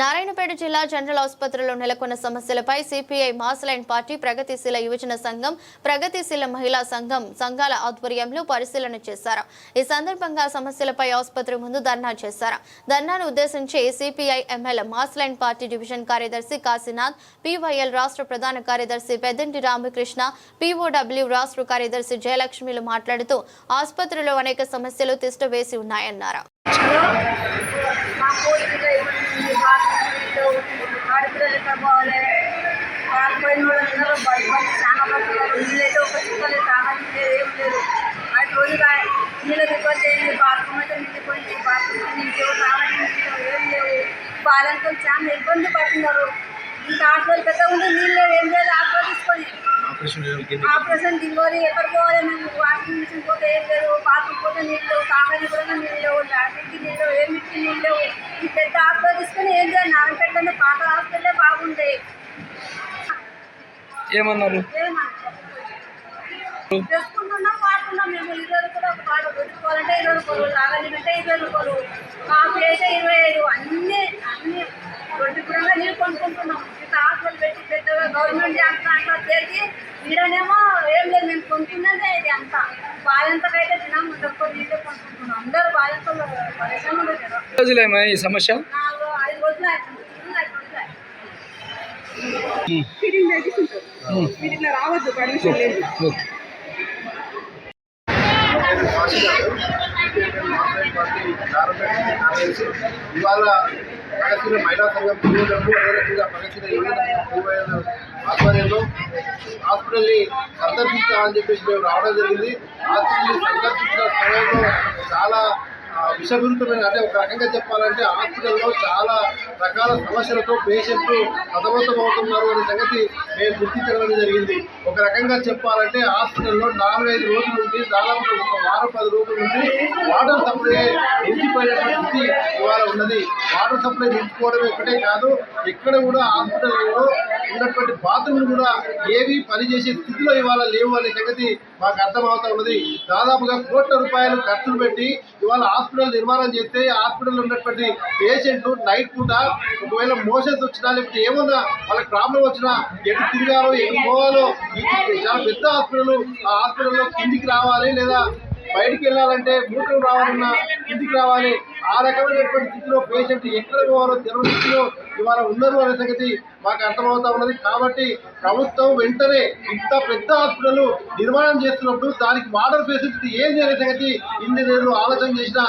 నారాయణపేట జిల్లా జనరల్ ఆసుపత్రిలో నెలకొన్న సమస్యలపై సిపిఐ మాస్ లైన్ పార్టీ ప్రగతిశీల యువజన సంఘం ప్రగతిశీల మహిళా సంఘం సంఘాల ఆధ్వర్యంలో పరిశీలన చేశారు. ఈ సందర్భంగా సమస్యలపై ఆసుపత్రి ముందు ధర్నా చేశారు. ధర్నాను ఉద్దేశించి CPI ML mass line party division కార్యదర్శి కాశీనాథ్ పివైఎల్ రాష్ట్ర ప్రధాన కార్యదర్శి పెద్దంటి రామకృష్ణ పిఓడబ్ల్యూ రాష్ట్ర కార్యదర్శి జయలక్ష్మిలు మాట్లాడుతూ ఆసుపత్రిలో అనేక సమస్యలు తిష్టవేసి ఉన్నాయన్నారు. మా కోరికగా ఇవ్వండి ఆడపిల్లలు ఎక్కడ పోవాలి కాలిపోయిన బయట చాలా పడుతున్నారు ఇల్లు అయితే ఒక చుక్కలు లేదు ఏం లేదు అటు రోజుగా నీళ్ళ ఇబ్బంది అయింది బాత్రూమ్ అయితే నిండిపోయింది బాత్రూమ్ ఏం లేవు బాలంతో చాలా ఇబ్బంది పడుతున్నారు. ఇంకా ఆటలు పెద్ద ఉండి నీళ్ళు ఏం చేయాలి? ఆపరేషన్ డెలివరీ ఎక్కడ పోవాలి? మేము వాషింగ్ మిషన్ పోతే ఏం లేదు బాత్రూమ్ పోతే నీళ్ళు కాకని కూడా నీళ్ళు లాట్రిన్కి నీళ్ళు ఏమిటి నీళ్ళు ఈ పెద్ద హాస్పిటల్ తీసుకుని ఏం చేయాలి? నాన్నపెట్టనే పాత హాస్పిటలే బాగుండే. ఏమన్నారు? చేసుకుంటున్నాం వాడుతున్నాం మేము. ఇరవై రూపాయలు ఒక పాట పెట్టుకోవాలంటే ఇరవై రూపాయలు ఇరవై రూపాయలు కాఫీ అయితే ఇరవై ఐదు అన్నీ అన్నీ. రొట్టి కూడా నీళ్ళు కొనుక్కుంటున్నాం. ఇంత హాస్పిటల్ పెట్టి పెద్దగా గవర్నమెంట్ చేస్తా అంతా చేసి ఈడనేమో ఏం లేదు మేము కొనుక్కున్నదే ఇది అంతా. బాధ్యతకైతే తినాం తక్కువ నీళ్ళే కొనుక్కుంటున్నాం. అందరూ బాధ్యతలు పరిశ్రమ రోజులేమా ఈ సమస్య? నాలుగు ఐదు రోజులు మీరు ఇట్లా రావద్దు పర్మిషన్ లేదు. ఓకే. ఇవాళ ప్రగతిలో మహిళా సంఘం పిల్లలకు అదేవిధంగా ప్రగతిలో యువజన సంఘం ఆధ్వర్యంలో హాస్పిటల్ని సందర్శించాలని చెప్పేసి మేము రావడం జరిగింది. హాస్పిటల్ని సందర్శించిన సమయంలో చాలా విషపూరితమైన అంటే ఒక రకంగా చెప్పాలంటే హాస్పిటల్లో చాలా రకాల సమస్యలతో పేషెంట్లు అవుతున్నారు అనే సంగతి మేము గుర్తించడం జరిగింది. ఒక రకంగా చెప్పాలంటే హాస్పిటల్లో నాలుగైదు రోజుల నుండి దాదాపు ఒక వారం పది రోజుల నుండి వాటర్ సప్లై నిలిచిపోయినటువంటి స్థితి ఇవాళ ఉన్నది. వాటర్ సప్లై నిలిచిపోవడం ఒకటే కాదు ఇక్కడ కూడా హాస్పిటల్లో ఉన్నటువంటి బాత్రూమ్లు కూడా ఏవి పనిచేసే స్థితిలో ఇవాళ లేవు అనే సంగతి మాకు అర్థమవుతా ఉన్నది. దాదాపుగా కోట్ల రూపాయలు ఖర్చులు పెట్టి ఇవాళ హాస్పిటల్ నిర్మాణం చేస్తే హాస్పిటల్ ఉన్నటువంటి పేషెంట్లు నైట్ పూట ఒకవేళ మోషన్స్ వచ్చినా లేకపోతే ఏమన్నా వాళ్ళకి ప్రాబ్లం వచ్చినా ఎటు తిరగాలో ఎటు పోవాలో చాలా పెద్ద హాస్పిటల్ ఆ హాస్పిటల్లో కిందికి రావాలి లేదా బయటికి వెళ్ళాలంటే మూత్రం రావాలన్నా కిందికి రావాలి. ఆ రకమైనటువంటి స్థితిలో పేషెంట్ ఎక్కడ పోవాలో తెలియని స్థితిలో ఇవాళ ఉన్నారు అనే సంగతి మాకు అర్థమవుతా ఉన్నది. కాబట్టి ప్రభుత్వం వెంటనే ఇంత పెద్ద హాస్పిటల్ నిర్మాణం చేస్తున్నప్పుడు దానికి వాటర్ ఫెసిలిటీ ఏంది అనే సంగతి ఇన్ని ఆలోచన చేసిన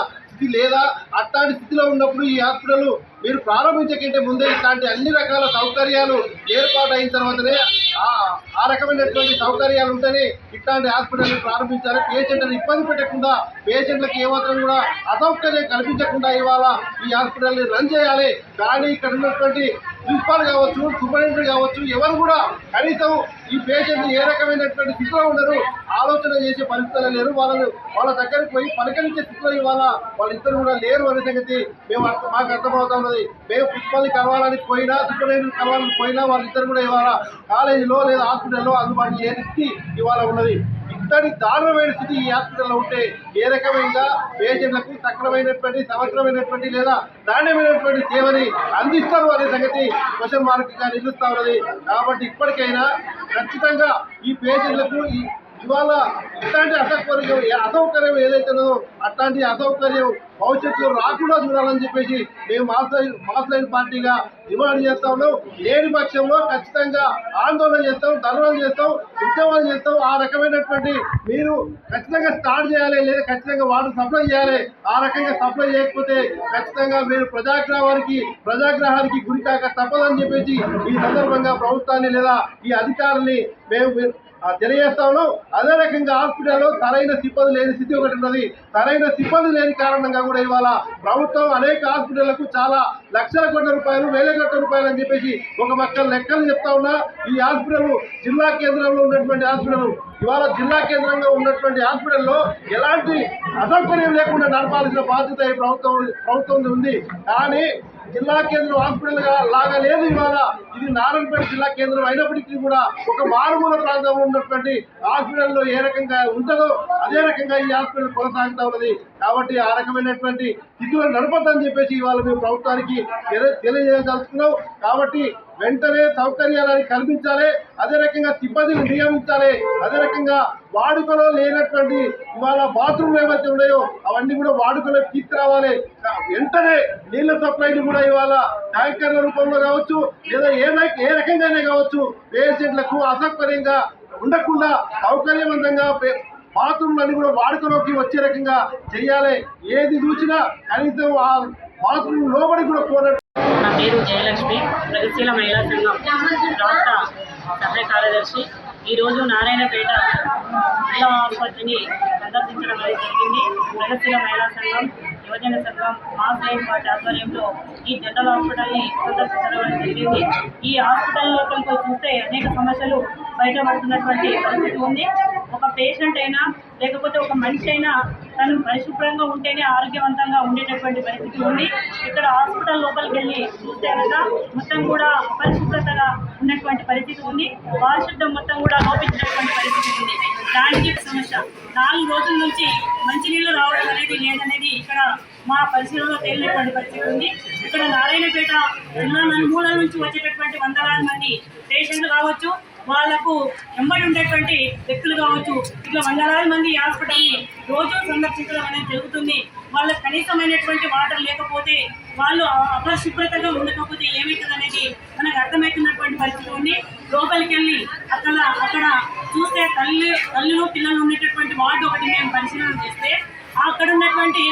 లేదా అట్లాంటి స్థితిలో ఉన్నప్పుడు ఈ హాస్పిటల్ మీరు ప్రారంభించకంటే ముందే ఇట్లాంటి అన్ని రకాల సౌకర్యాలు ఏర్పాటు అయిన తర్వాతనే ఆ రకమైనటువంటి సౌకర్యాలు ఉంటేనే ఇట్లాంటి హాస్పిటల్ని ప్రారంభించాలి. పేషెంట్లను ఇబ్బంది పెట్టకుండా పేషెంట్లకు ఏమాత్రం కూడా అసౌకర్యం కల్పించకుండా ఇవాళ ఈ హాస్పిటల్ని రన్ చేయాలి. కానీ ఇక్కడ ఉన్నటువంటి ప్రిన్సిపాల్ కావచ్చు సూపరింటెండెంట్ కావచ్చు ఎవరు కూడా కనీసం ఈ పేషెంట్ ఏ రకమైనటువంటి స్థితిలో ఉండరు ఆలోచన చేసే పరిస్థితులు లేరు. వాళ్ళను వాళ్ళ దగ్గరికి పోయి పలకరించే స్థితిలో ఇవాళ వాళ్ళిద్దరు కూడా లేరు అనే సంగతి మేము అర్థ- మాకు అర్థమవుతా ఉన్నది మేము ప్రిన్సిపల్ని కలవాలని పోయినా సూపరింటెండెంట్ కలవాలని పోయినా వాళ్ళిద్దరు కూడా ఇవాళ కాలేజీలో లేదా హాస్పిటల్లో అందుబాటు లేని స్థితి ఇవాళ ఉన్నది. ఇంతటి దారుణమైన స్థితి ఈ హాస్పిటల్లో ఉంటే ఏ రకమైన పేషెంట్లకు సక్రమైనటువంటి సమగ్రమైనటువంటి లేదా నాణ్యమైనటువంటి సేవని అందిస్తారు అనే సంగతి క్వశ్చన్ మార్క్గా నిలుస్తా ఉన్నది. కాబట్టి ఇప్పటికైనా ఖచ్చితంగా ఈ పేషెంట్లకు ఈ ఇవాళ ఇట్లాంటి అసౌకర్యం అసౌకర్యం ఏదైతే ఉన్నదో అట్లాంటి అసౌకర్యం భవిష్యత్తులో రాకుండా చూడాలని చెప్పేసి మేము మాస్లైన్ మాస్లైన్ పార్టీగా డిమాండ్ చేస్తా ఉన్నాం. లేని పక్షంలో ఖచ్చితంగా ఆందోళన చేస్తాం ధర్నాలు చేస్తాం ఉద్యమాలు చేస్తాం. ఆ రకమైనటువంటి మీరు ఖచ్చితంగా స్టార్ట్ చేయాలి లేదా ఖచ్చితంగా వాటర్ సప్లై చేయాలి. ఆ రకంగా సప్లై చేయకపోతే ఖచ్చితంగా మీరు ప్రజాగ్రహానికి ప్రజాగ్రహానికి గురికాక తప్పదని చెప్పేసి ఈ సందర్భంగా ప్రభుత్వాన్ని లేదా ఈ అధికారుల్ని మేము తెలియజేస్తాను అదే రకంగా హాస్పిటల్లో సరైన సిబ్బంది లేని స్థితి ఒకటి ఉన్నది. సరైన సిబ్బంది లేని కారణంగా కూడా ఇవాళ ప్రభుత్వం అనేక హాస్పిటళ్ళకు చాలా లక్షల కోట్ల రూపాయలు వేల కోట్ల రూపాయలు అని చెప్పేసి ఒక పక్క లెక్కలు చెప్తా ఉన్నా. ఈ హాస్పిటల్ జిల్లా కేంద్రంలో ఉన్నటువంటి హాస్పిటల్ ఇవాళ జిల్లా కేంద్రంగా ఉన్నటువంటి హాస్పిటల్లో ఎలాంటి అసౌకర్యం లేకుండా నడపాల్సిన బాధ్యత ఈ ప్రభుత్వం ప్రభుత్వం ఉంది. కానీ జిల్లా కేంద్రం హాస్పిటల్ లాగా లేదు ఇవాళ. ఇది నారాయణపేట జిల్లా కేంద్రం అయినప్పటికీ కూడా ఒక మారుమూల ప్రాంతంలో ఉన్నటువంటి హాస్పిటల్లో ఏ రకంగా ఉంటుందో అదే రకంగా ఈ హాస్పిటల్ కొనసాగుతూ ఉన్నది. కాబట్టి ఆ రకమైనటువంటి స్థితిలో నడపద్దని చెప్పేసి ఇవాళ మేము ప్రభుత్వానికి తెలియజేయదలుచుకున్నాం. కాబట్టి వెంటనే సౌకర్యాలని కల్పించాలి. అదే రకంగా సిబ్బందిని నియమించాలి. అదే రకంగా వాడుకలో లేనటువంటి ఇవాళ బాత్రూమ్ ఏవైతే ఉన్నాయో అవన్నీ కూడా వాడుకలో తీసుకురావాలి. వెంటనే నీళ్ళ సప్లైని కూడా ఇవాళ ట్యాంకర్ల రూపంలో కావచ్చు లేదా ఏ ఏ రకంగానే కావచ్చు పేషెంట్లకు అసౌకర్యంగా ఉండకుండా సౌకర్యవంతంగా బాత్రూమ్లన్నీ కూడా వాడుకలోకి వచ్చే రకంగా చేయాలి. ఏది చూసినా కనీసం ఆ బాత్రూమ్ లోబడి కూడా పోనట్టు నా పేరు జయలక్ష్మి ప్రగతిశీల మహిళా సంఘం రాష్ట్ర సహాయ కార్యదర్శి. ఈరోజు నారాయణపేట జిల్లా ఆసుపత్రిని సందర్శించడం అనేది జరిగింది. ప్రగతిశీల మహిళా సంఘం యువజన సంఘం మా సైన్ పార్టీ ఆధ్వర్యంలో ఈ జనరల్ హాస్పిటల్ని సందర్శించడం అనేది జరిగింది. ఈ హాస్పిటల్ లోపలికి చూస్తే అనేక సమస్యలు బయటపడుతున్నటువంటి పరిస్థితి ఉంది. ఒక పేషెంట్ అయినా లేకపోతే ఒక మనిషి అయినా తను పరిశుభ్రంగా ఉంటేనే ఆరోగ్యవంతంగా ఉండేటటువంటి పరిస్థితి ఉంది. ఇక్కడ హాస్పిటల్ లోపలికి వెళ్ళి చూస్తే కనుక మొత్తం కూడా అపరిశుభ్రతగా ఉన్నటువంటి పరిస్థితి ఉంది. పారిశుద్ధం మొత్తం కూడా లోపించినటువంటి పరిస్థితి ఉంది. దానికి సమస్య. నాలుగు రోజుల నుంచి మంచినీళ్ళు రావడం అనేది లేదనేది ఇక్కడ మా పరిశీలనలో తేలినటువంటి పరిస్థితి ఉంది. ఇక్కడ నారాయణపేట జిల్లా నలుమూల నుంచి వచ్చేటటువంటి వందలాది మంది పేషెంట్లు కావచ్చు. వాళ్ళకు ఎంబడి ఉండేటువంటి వ్యక్తులు కావచ్చు. ఇట్లా వందలాది మంది హాస్పిటల్ హాస్పిటల్ని రోజు సందర్శించడం అనేది జరుగుతుంది. వాళ్ళకి కనీసమైనటువంటి వాటర్ లేకపోతే వాళ్ళు అపరిశుభ్రతగా ఉండకపోతే ఏమవుతుంది అనేది మనకు అర్థమవుతున్నటువంటి పరిస్థితి ఉంది. లోపలికి వెళ్ళి అక్కడ అక్కడ చూస్తే తల్లి తల్లిలో పిల్లలు ఉండేటటువంటి వార్డు ఒకటి మేము పరిశీలన చేస్తే అక్కడ ఉన్నటువంటి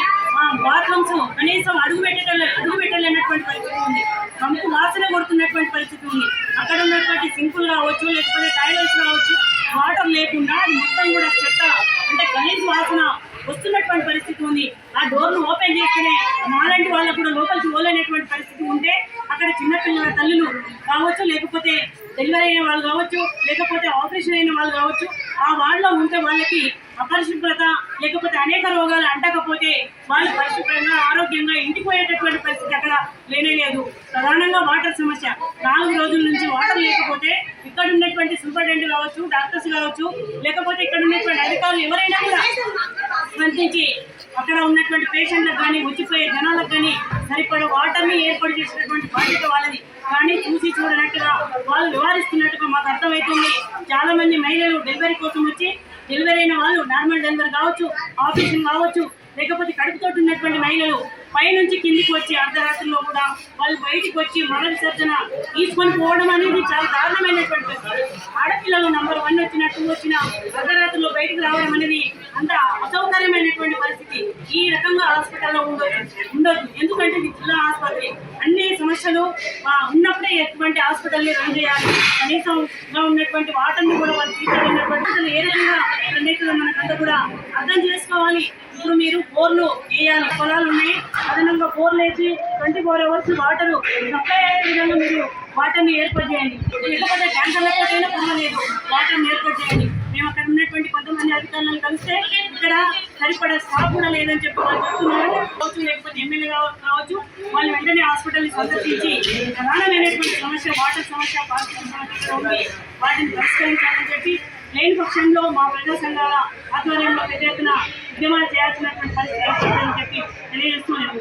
బాత్రూమ్స్ కనీసం అడుగు పెట్టలే అడుగు పెట్టలేనటువంటి పరిస్థితి ఉంది. కంపు వాసన కొడుతున్నటువంటి పరిస్థితి ఉంది. అక్కడ ఉన్నటువంటి సింకులు కావచ్చు లేకపోతే టాయిలెట్స్ కావచ్చు వాటర్ లేకుండా మొత్తం కూడా చెత్త అంటే గలీజ్ వాసన. వస్తున్నటువంటి పరిస్థితి ఉంది. ఆ డోర్ను ఓపెన్ చేస్తేనే మాలాంటి వాళ్ళకు కూడా లోపలికి పోలేనటువంటి పరిస్థితి ఉంటే అక్కడ చిన్నపిల్లల తల్లులు కావచ్చు లేకపోతే డెలివరీ అయిన వాళ్ళు కావచ్చు లేకపోతే ఆపరేషన్ అయిన వాళ్ళు కావచ్చు ఆ వార్డులో ఉంటే వాళ్ళకి అపరిశుభ్రత లేకపోతే అనేక రోగాలు అంటకపోతే వాళ్ళు పరిశుభ్రంగా ఆరోగ్యంగా ఇంటికి పోయేటటువంటి పరిస్థితి అక్కడ లేనే లేదు ప్రధానంగా వాటర్ సమస్య. నాలుగు రోజుల నుంచి వాటర్ లేకపోతే ఇక్కడ ఉన్నటువంటి సూపరింటెండెంట్ కావచ్చు డాక్టర్స్ కావచ్చు లేకపోతే ఇక్కడ ఉన్నటువంటి అధికారులు ఎవరైనా కూడా స్పందించి అక్కడ ఉన్నటువంటి పేషెంట్లకు కానీ వచ్చిపోయే జనాలకు కానీ సరిపడ వాటర్ని ఏర్పాటు చేసినటువంటి బాధ్యత వాళ్ళది కానీ చూసి చూడనట్టుగా వాళ్ళు నివారిస్తున్నట్టుగా మాకు అర్థమవుతుంది చాలామంది మహిళలు డెలివరీ కోసం వచ్చి డెలివరీ అయిన వాళ్ళు నార్మల్ డెలివరీ కావచ్చు ఆపరేషన్ కావచ్చు లేకపోతే కడుపుతోటి ఉన్నటువంటి మహిళలు పైనుంచి కిందికి వచ్చి అర్ధరాత్రిలో కూడా వాళ్ళు బయటికి వచ్చి మల విసర్జన తీసుకొని పోవడం అనేది చాలా దారుణమైనటువంటి పరిస్థితి. ఆడపిల్లలు నంబర్ వన్ వచ్చినట్టు వచ్చిన అర్ధరాత్రిలో బయటికి రావడం అనేది అంత అసౌకర్యమైనటువంటి పరిస్థితి. ఈ రకంగా హాస్పిటల్లో ఉండదు ఉండదు. ఎందుకంటే ఇది జిల్లా ఆసుపత్రి. అన్ని సమస్యలు ఉన్నప్పుడే ఎటువంటి హాస్పిటల్ని రన్ చేయాలి. కనీసంగా ఉన్నటువంటి వాటర్ని కూడా వాళ్ళు తీసుకెళ్ళినటువంటి అసలు ఏ రకంగా రన్ మనకంతా కూడా అర్థం చేసుకోవాలి. ఇప్పుడు మీరు బోర్లు వేయాలి పొలాలు ఉన్నాయి. అదనంగా బోర్లు వేసి twenty four hours water supply అయ్యే విధంగా మీరు వాటర్ని ఏర్పాటు చేయండి. లేకపోతే ట్యాంకర్లతోటైనా పర్వాలేదు. వాటర్ని ఏర్పాటు చేయండి. మేము అక్కడ ఉన్నటువంటి కొంతమంది అధికారులను కలిస్తే ఇక్కడ సరిపడా స్టాఫ్ కూడా లేదని చెప్పి వాళ్ళు చెప్తున్నారు. కావచ్చు లేకపోతే ఎమ్మెల్యే కావచ్చు వాళ్ళు వెంటనే హాస్పిటల్ని సందర్శించి ప్రధానమైనటువంటి సమస్య వాటర్ సమస్య పారిశుద్ధ్య సమస్య ఉంది వాటిని పరిష్కరించాలని చెప్పి లేని పక్షంలో మా ప్రజా సంఘాల ఆధ్వర్యంలో పెద్ద ఎత్తున ఉద్యమాలు చేయాల్సినటువంటి పరిస్థితి చెప్పి తెలియజేస్తూ నేను